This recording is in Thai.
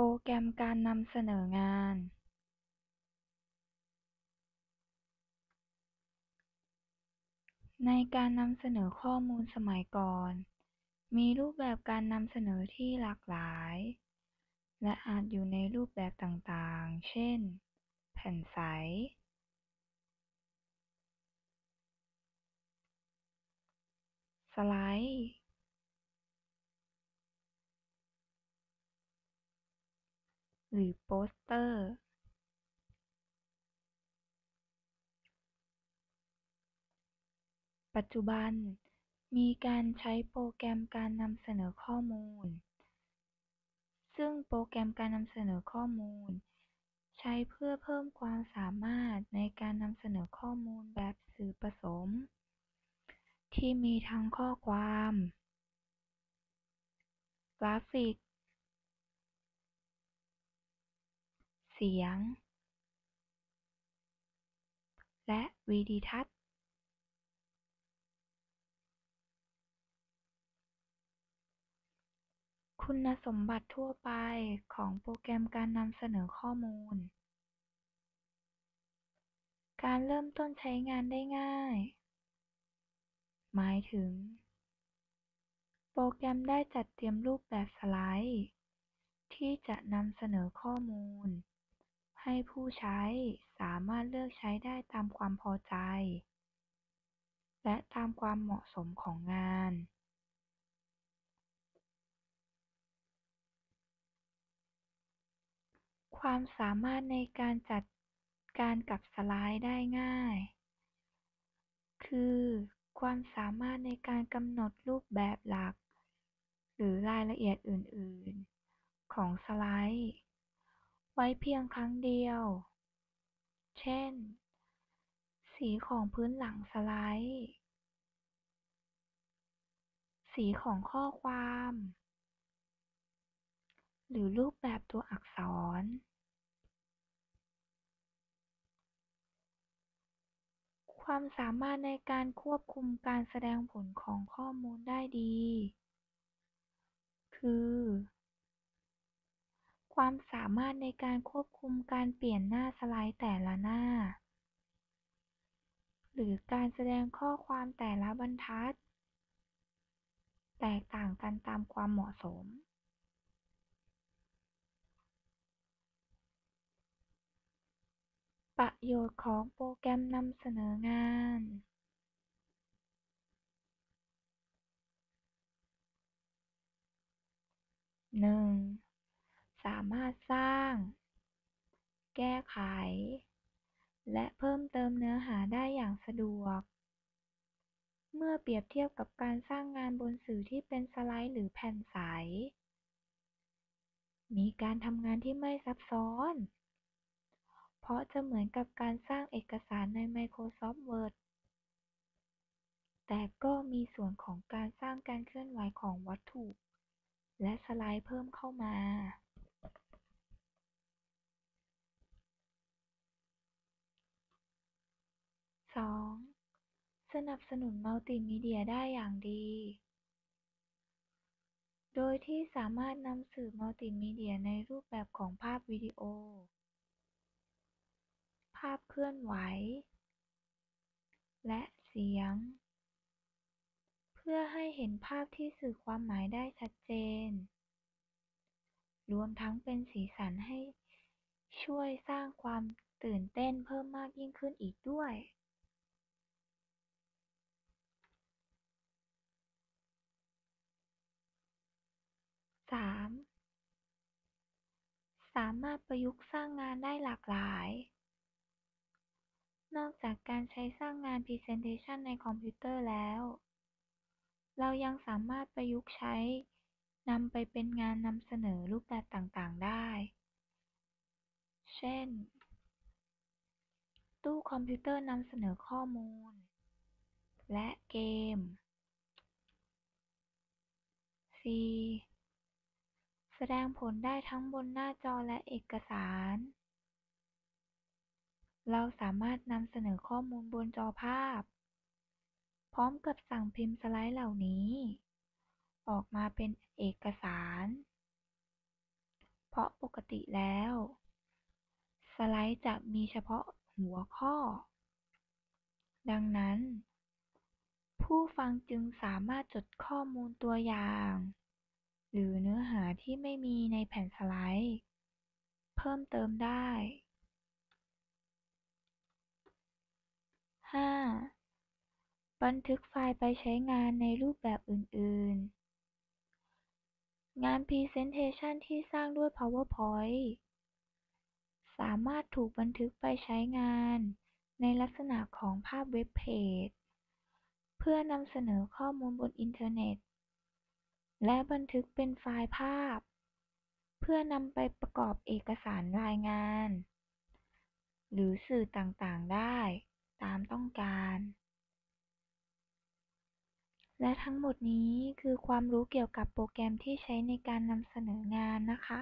โปรแกรมการนำเสนองานในการนำเสนอข้อมูลสมัยก่อน มีรูปแบบการนำเสนอที่หลากหลาย และอาจอยู่ในรูปแบบต่างๆ เช่น แผ่นใส สไลด์ หรือโปสเตอร์ปัจจุบันมีการใช้โปรแกรมการนำเสนอข้อมูล ซึ่งโปรแกรมการนำเสนอข้อมูล ใช้เพื่อเพิ่มความสามารถในการนำเสนอข้อมูลแบบสื่อผสม ที่มีทั้งข้อความ กราฟิก เสียง และวิดีทัศน์ คุณสมบัติทั่วไปของโปรแกรมการนำเสนอข้อมูล การเริ่มต้นใช้งานได้ง่าย หมายถึง โปรแกรมได้จัดเตรียมรูปแบบสไลด์ที่จะนำเสนอข้อมูล ให้ผู้ใช้สามารถเลือกใช้ได้ตามความพอใจ และตามความเหมาะสมของงานความสามารถในการจัดการกับสไลด์ได้ง่าย คือ ความสามารถในการกำหนดรูปแบบหลัก หรือรายละเอียดอื่น ๆ ของสไลด์ ไว้เพียงครั้งเดียว เช่น สีของพื้นหลังสไลด์ สีของข้อความ หรือรูปแบบตัวอักษรความสามารถในการควบคุมการแสดงผลของข้อมูลได้ดี คือ ความสามารถในการควบคุมการเปลี่ยนหน้าสไลด์แต่ละหน้า หรือการแสดงข้อความแต่ละบรรทัด แตกต่างกันตามความเหมาะสมประโยชน์ของโปรแกรมนำเสนองานหนึ่ง สามารถสร้าง แก้ไข และเพิ่มเติมเนื้อหาได้อย่างสะดวก เมื่อเปรียบเทียบกับการสร้างงานบนสื่อที่เป็นสไลด์หรือแผ่นใส มีการทำงานที่ไม่ซับซ้อน เพราะจะเหมือนกับการสร้างเอกสารใน Microsoft Word แต่ก็มีส่วนของการสร้างการเคลื่อนไหวของวัตถุ และสไลด์เพิ่มเข้ามา สองสนับสนุนมัลติมีเดียได้อย่างดี โดยที่สามารถนำสื่อมัลติมีเดียในรูปแบบของภาพวิดีโอ ภาพเคลื่อนไหว และเสียง เพื่อให้เห็นภาพที่สื่อความหมายได้ชัดเจน รวมทั้งเป็นสีสันให้ช่วยสร้างความตื่นเต้นเพิ่มมากยิ่งขึ้นอีกด้วย สามสามารถประยุกต์สร้างงานได้หลากหลาย นอกจากการใช้สร้างงานพรีเซนเทชันในคอมพิวเตอร์แล้ว เรายังสามารถประยุกต์ใช้นำไปเป็นงานนำเสนอรูปแบบต่างๆได้ เช่น ตู้คอมพิวเตอร์นำเสนอข้อมูล และเกมสี่ แสดงผลได้ทั้งบนหน้าจอและเอกสาร เราสามารถนำเสนอข้อมูลบนจอภาพ พร้อมกับสั่งพิมพ์สไลด์เหล่านี้ ออกมาเป็นเอกสาร เพราะปกติแล้ว สไลด์จะมีเฉพาะหัวข้อ ดังนั้น ผู้ฟังจึงสามารถจดข้อมูลตัวอย่าง หรือเนื้อหาที่ไม่มีในแผ่นสไลด์ เพิ่มเติมได้ 5. บันทึกไฟล์ไปใช้งานในรูปแบบอื่น ๆ งานพรีเซนเทชันที่สร้างด้วย PowerPoint สามารถถูกบันทึกไปใช้งานในลักษณะของภาพเว็บเพจ เพื่อนำเสนอข้อมูลบนอินเทอร์เน็ต และบันทึกเป็นไฟล์ภาพ เพื่อนำไปประกอบเอกสารรายงาน หรือสื่อต่างๆได้ตามต้องการ และทั้งหมดนี้คือความรู้เกี่ยวกับโปรแกรมที่ใช้ในการนำเสนองานนะคะ